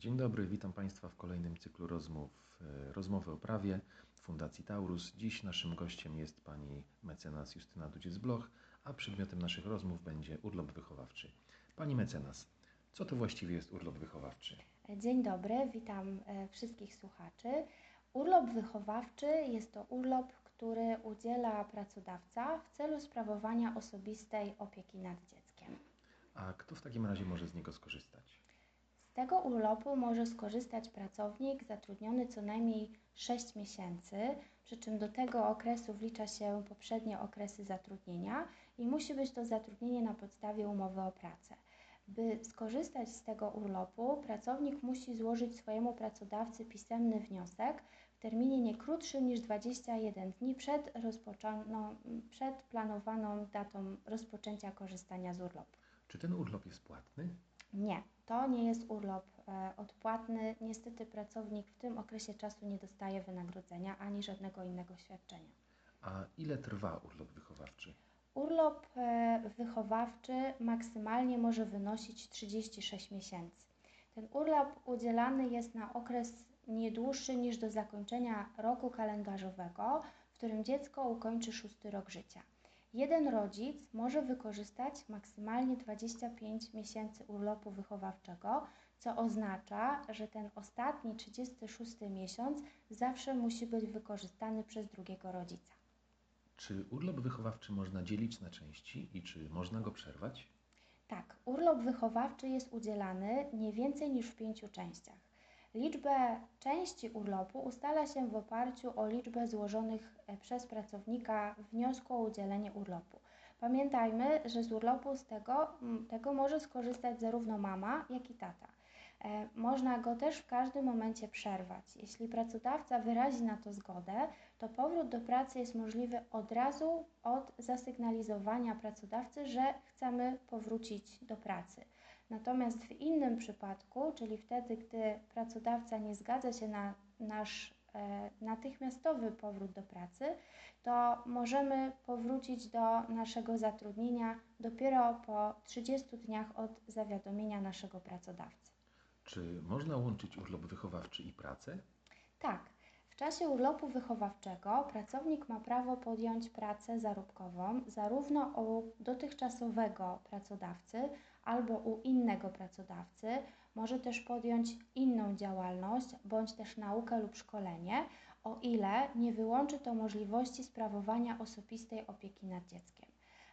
Dzień dobry, witam Państwa w kolejnym cyklu rozmów, e, rozmowy o prawie Fundacji Taurus. Dziś naszym gościem jest pani mecenas Justyna Dudziec-Bloch, a przedmiotem naszych rozmów będzie urlop wychowawczy. Pani mecenas, co to właściwie jest urlop wychowawczy? Dzień dobry, witam e, wszystkich słuchaczy. Urlop wychowawczy jest to urlop, który udziela pracodawca w celu sprawowania osobistej opieki nad dzieckiem. A kto w takim razie może z niego skorzystać? Z tego urlopu może skorzystać pracownik zatrudniony co najmniej 6 miesięcy, przy czym do tego okresu wlicza się poprzednie okresy zatrudnienia i musi być to zatrudnienie na podstawie umowy o pracę. By skorzystać z tego urlopu, pracownik musi złożyć swojemu pracodawcy pisemny wniosek w terminie nie krótszym niż 21 dni przed, przed planowaną datą rozpoczęcia korzystania z urlopu. Czy ten urlop jest płatny? Nie, to nie jest urlop e, odpłatny. Niestety pracownik w tym okresie czasu nie dostaje wynagrodzenia ani żadnego innego świadczenia. A ile trwa urlop wychowawczy? Urlop e, wychowawczy maksymalnie może wynosić 36 miesięcy. Ten urlop udzielany jest na okres nie dłuższy niż do zakończenia roku kalendarzowego, w którym dziecko ukończy szósty rok życia. Jeden rodzic może wykorzystać maksymalnie 25 miesięcy urlopu wychowawczego, co oznacza, że ten ostatni 36 miesiąc zawsze musi być wykorzystany przez drugiego rodzica. Czy urlop wychowawczy można dzielić na części i czy można go przerwać? Tak, urlop wychowawczy jest udzielany nie więcej niż w pięciu częściach. Liczbę części urlopu ustala się w oparciu o liczbę złożonych e, przez pracownika wniosku o udzielenie urlopu. Pamiętajmy, że z urlopu z tego, tego może skorzystać zarówno mama, jak i tata. E, Można go też w każdym momencie przerwać. Jeśli pracodawca wyrazi na to zgodę, to powrót do pracy jest możliwy od razu od zasygnalizowania pracodawcy, że chcemy powrócić do pracy. Natomiast w innym przypadku, czyli wtedy, gdy pracodawca nie zgadza się na nasz e, natychmiastowy powrót do pracy, to możemy powrócić do naszego zatrudnienia dopiero po 30 dniach od zawiadomienia naszego pracodawcy. Czy można łączyć urlop wychowawczy i pracę? Tak, czasie urlopu wychowawczego pracownik ma prawo podjąć pracę zarobkową zarówno u dotychczasowego pracodawcy albo u innego pracodawcy. Może też podjąć inną działalność bądź też naukę lub szkolenie, o ile nie wyłączy to możliwości sprawowania osobistej opieki nad dzieckiem.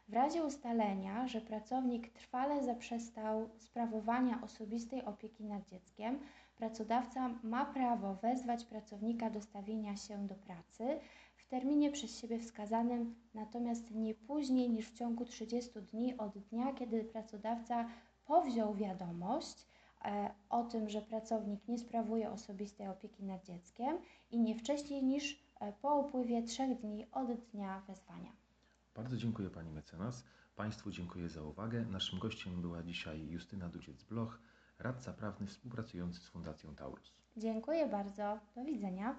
W razie ustalenia, że pracownik trwale zaprzestał sprawowania osobistej opieki nad dzieckiem, pracodawca ma prawo wezwać pracownika do stawienia się do pracy w terminie przez siebie wskazanym, natomiast nie później niż w ciągu 30 dni od dnia, kiedy pracodawca powziął wiadomość e, o tym, że pracownik nie sprawuje osobistej opieki nad dzieckiem i nie wcześniej niż e, po upływie 3 dni od dnia wezwania. Bardzo dziękuję Pani mecenas. Państwu dziękuję za uwagę. Naszym gościem była dzisiaj Justyna Dudziec-Bloch, radca prawny współpracujący z Fundacją Taurus. Dziękuję bardzo. Do widzenia.